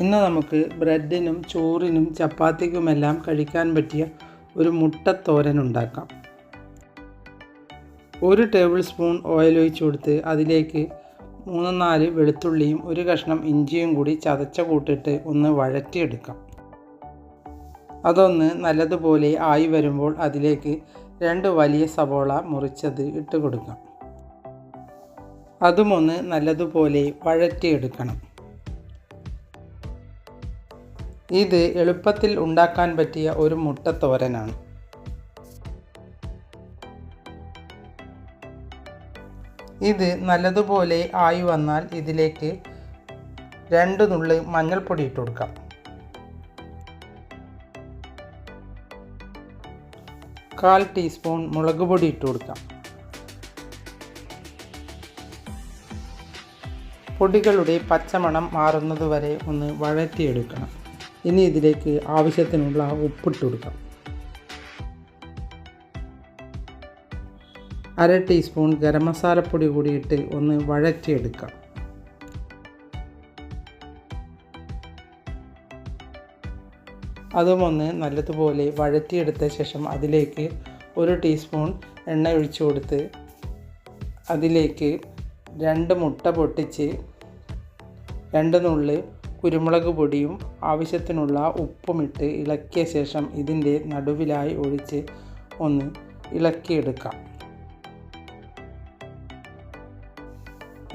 ഇന്ന് നമുക്ക് ബ്രെഡിനും ചോറിനും ചപ്പാത്തിക്കുമെല്ലാം കഴിക്കാൻ പറ്റിയ ഒരു മുട്ടത്തോരൻ ഉണ്ടാക്കാം. ഒരു ടേബിൾ സ്പൂൺ ഓയിൽ ഒഴിച്ച് കൊടുത്ത് അതിലേക്ക് മൂന്ന് നാല് വെളുത്തുള്ളിയും ഒരു കഷ്ണം ഇഞ്ചിയും കൂടി ചതച്ച കൂട്ടിട്ട് ഒന്ന് വഴറ്റിയെടുക്കാം. അതൊന്ന് നല്ലതുപോലെ ആയി വരുമ്പോൾ അതിലേക്ക് രണ്ട് വലിയ സവോള മുറിച്ചത് ഇട്ട് കൊടുക്കാം. അതുമൊന്ന് നല്ലതുപോലെ വഴറ്റിയെടുക്കണം. ഇത് എളുപ്പത്തിൽ ഉണ്ടാക്കാൻ പറ്റിയ ഒരു മുട്ടത്തോരനാണ്. ഇത് നല്ലതുപോലെ ആയി വന്നാൽ ഇതിലേക്ക് രണ്ട് നുള്ളി മഞ്ഞൾപ്പൊടി ഇട്ട് കൊടുക്കാം. കാൽ ടീസ്പൂൺ മുളക് പൊടി ഇട്ട് കൊടുക്കാം. പൊടികളുടെ പച്ചമണം മാറുന്നതുവരെ ഒന്ന് വഴറ്റിയെടുക്കണം. ഇനി ഇതിലേക്ക് ആവശ്യത്തിനുള്ള ഉപ്പിട്ട് കൊടുക്കാം. അര ടീസ്പൂൺ ഗരം മസാലപ്പൊടി കൂടി ഇട്ട് ഒന്ന് വഴറ്റിയെടുക്കാം. അതും ഒന്ന് നല്ലതുപോലെ വഴറ്റിയെടുത്ത ശേഷം അതിലേക്ക് ഒരു ടീസ്പൂൺ എണ്ണ ഒഴിച്ചു കൊടുത്ത് അതിലേക്ക് രണ്ട് മുട്ട പൊട്ടിച്ച് രണ്ട് നുള്ളി കുരുമുളക് പൊടിയും ആവശ്യത്തിനുള്ള ഉപ്പുമിട്ട് ഇളക്കിയ ശേഷം ഇതിന്റെ നടുവിലായി ഒഴിച്ച് ഒന്ന് ഇളക്കിയെടുക്കാം.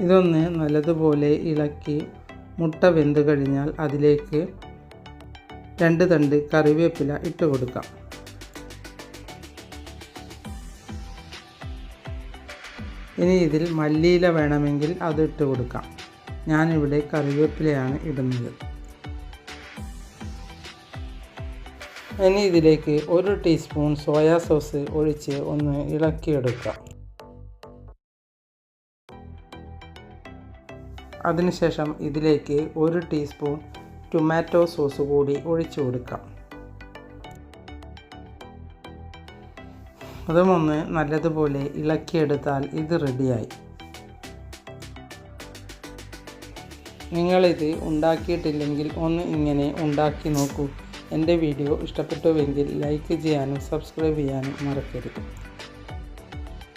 ഇതൊന്ന് നല്ലതുപോലെ ഇളക്കി മുട്ട വെന്ത് കഴിഞ്ഞാൽ അതിലേക്ക് രണ്ട് തണ്ട് കറിവേപ്പില ഇട്ട് കൊടുക്കാം. ഇനി ഇതിൽ മല്ലിയില വേണമെങ്കിൽ അത് ഇട്ട് കൊടുക്കാം. ഞാനിവിടെ കറിവേപ്പിലയാണ് ഇടുന്നത്. ഇനി ഇതിലേക്ക് ഒരു ടീസ്പൂൺ സോയാ സോസ് ഒഴിച്ച് ഒന്ന് ഇളക്കിയെടുക്കാം അതിനുശേഷം ഇതിലേക്ക് ഒരു ടീസ്പൂൺ ടൊമാറ്റോ സോസ് കൂടി ഒഴിച്ചു കൊടുക്കാം. അതുമൊന്ന് നല്ലതുപോലെ ഇളക്കിയെടുത്താൽ ഇത് റെഡിയായി. നിങ്ങളിത് ഉണ്ടാക്കിയിട്ടില്ലെങ്കിൽ ഒന്ന് ഇങ്ങനെ ഉണ്ടാക്കി നോക്കൂ. എന്റെ വീഡിയോ ഇഷ്ടപ്പെട്ടുവെങ്കിൽ ലൈക്ക് ചെയ്യാനും സബ്സ്ക്രൈബ് ചെയ്യാനും മറക്കരുത്.